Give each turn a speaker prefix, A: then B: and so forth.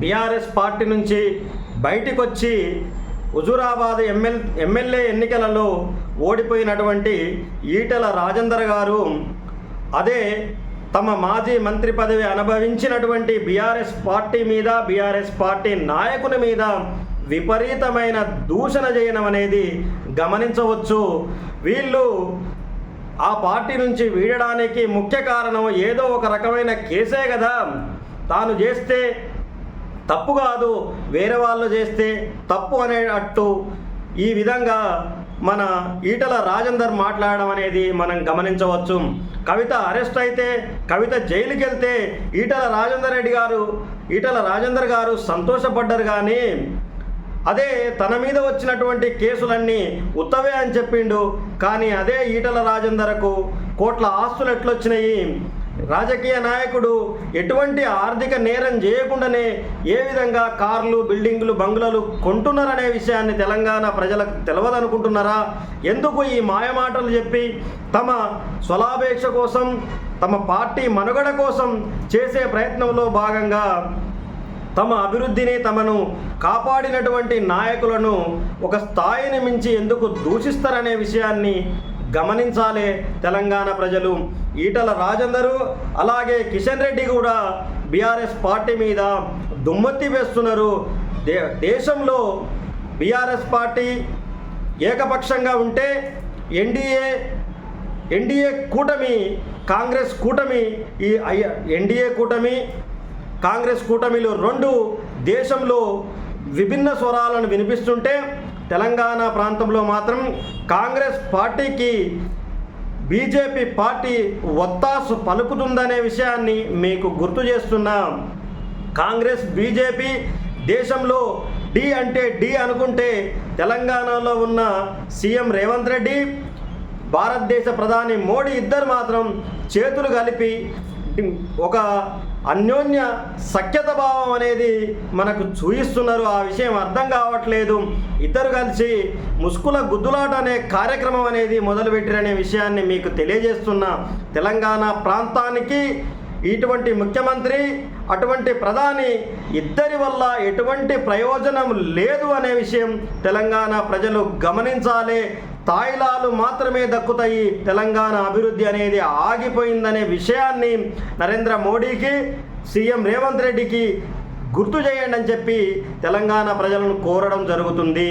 A: BRS party నుంచి బయటకు వచ్చి హుజూరాబాద్ ఎమ్మెల్ ఎమ్మెల్యే ఎన్నికలలో ఓడిపోయినటువంటి ఈటెల రాజేందర్ గారు అదే తమ మాజీ మంత్రి పదవి అనుభవించినటువంటి బీఆర్ఎస్ పార్టీ మీద బీఆర్ఎస్ పార్టీ నాయకుని మీద విపరీతమైన దూషణ చేయడం అనేది గమనించవచ్చు. వీళ్ళు ఆ పార్టీ నుంచి వీడడానికి ముఖ్య కారణం ఏదో ఒక రకమైన కేసే కదా. తాను చేస్తే తప్పు కాదు వేరే వాళ్ళు చేస్తే తప్పు అనేటట్టు ఈ విధంగా మన ఈటల రాజేందర్ మాట్లాడడం అనేది మనం గమనించవచ్చు. కవిత అరెస్ట్ అయితే కవిత జైలుకి వెళ్తే ఈటల రాజేందర్ రెడ్డి గారు ఈటల రాజేందర్ గారు సంతోషపడ్డారు కానీ అదే తన మీద వచ్చినటువంటి కేసులన్నీ ఉత్తవే అని చెప్పిండు. కానీ అదే ఈటల రాజేందర్కు కోట్ల ఆస్తులు ఎట్లొచ్చినాయి? రాజకీయ నాయకుడు ఎటువంటి ఆర్థిక నేరం చేయకుండానే ఏ విధంగా కార్లు బిల్డింగ్లు బంగ్లాలు కొంటున్నారనే విషయాన్ని తెలంగాణ ప్రజలకు తెలియదనుకుంటున్నారా ఎందుకు ఈ మాయమాటలు చెప్పి తమ స్వలాపేక్ష కోసం తమ పార్టీ మనుగడ కోసం చేసే ప్రయత్నంలో భాగంగా తమ అభివృద్ధిని తమను కాపాడినటువంటి నాయకులను ఒక స్థాయిని మించి ఎందుకు దూషిస్తారనే విషయాన్ని గమనించాలి తెలంగాణ ప్రజలు. ఈటల రాజేందరు అలాగే కిషన్ రెడ్డి కూడా బీఆర్ఎస్ పార్టీ మీద దుమ్మెత్తి వేస్తున్నారు. దే దేశంలో బీఆర్ఎస్ పార్టీ ఏకపక్షంగా ఉంటే ఎన్డీఏ ఎన్డీఏ కూటమి కాంగ్రెస్ కూటమి ఈ ఎన్డీఏ కూటమి కాంగ్రెస్ కూటమిలు రెండు దేశంలో విభిన్న స్వరాలను వినిపిస్తుంటే తెలంగాణ ప్రాంతంలో మాత్రం కాంగ్రెస్ పార్టీకి బీజేపీ పార్టీ ఒత్తాసు పలుకుతుందనే విషయాన్ని మీకు గుర్తు చేస్తున్నాం. కాంగ్రెస్ బీజేపీ దేశంలో డి అంటే డి అనుకుంటే తెలంగాణలో ఉన్న సీఎం రేవంత్ రెడ్డి భారతదేశ ప్రధాని మోడీ ఇద్దరు మాత్రం చేతులు కలిపి ఒక అన్యోన్య సఖ్యత భావం అనేది మనకు చూయిస్తున్నారు. ఆ విషయం అర్థం కావట్లేదు. ఇద్దరు కలిసి ముసుకుల గుద్దులాట అనే కార్యక్రమం అనేది మొదలుపెట్టిరనే విషయాన్ని మీకు తెలియజేస్తున్న. తెలంగాణ ప్రాంతానికి ఇటువంటి ముఖ్యమంత్రి అటువంటి ప్రధాని ఇద్దరి వల్ల ఎటువంటి ప్రయోజనం లేదు అనే విషయం తెలంగాణ ప్రజలు గమనించాలి. తాయిలాలు మాత్రమే దక్కుతాయి. తెలంగాణ అభివృద్ధి అనేది ఆగిపోయిందనే విషయాన్ని నరేంద్ర మోడీకి సీఎం రేవంత్ రెడ్డికి గుర్తు చేయండి అని చెప్పి తెలంగాణ ప్రజలను కోరడం జరుగుతుంది.